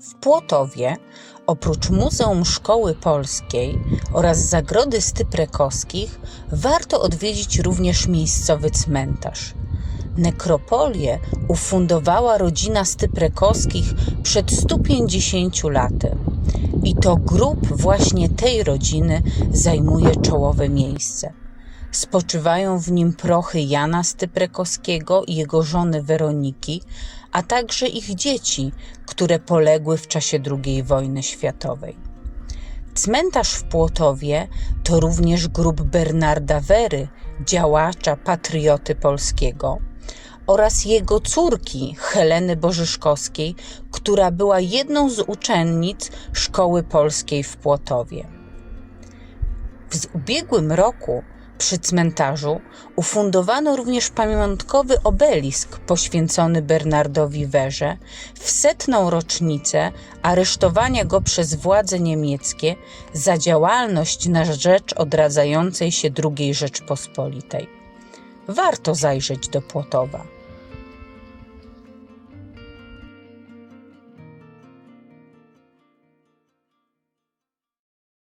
W Płotowie, oprócz Muzeum Szkoły Polskiej oraz Zagrody Styprekowskich, warto odwiedzić również miejscowy cmentarz. Nekropolię ufundowała rodzina Styprekowskich przed 150 laty. I to grób właśnie tej rodziny zajmuje czołowe miejsce. Spoczywają w nim prochy Jana Styprekowskiego i jego żony Weroniki, a także ich dzieci, które poległy w czasie II wojny światowej. Cmentarz w Płotowie to również grób Bernarda Wery, działacza patrioty polskiego, oraz jego córki Heleny Bożyszkowskiej, która była jedną z uczennic Szkoły Polskiej w Płotowie. W ubiegłym roku przy cmentarzu ufundowano również pamiątkowy obelisk poświęcony Bernardowi Werze w setną rocznicę aresztowania go przez władze niemieckie za działalność na rzecz odradzającej się II Rzeczpospolitej. Warto zajrzeć do Płotowa.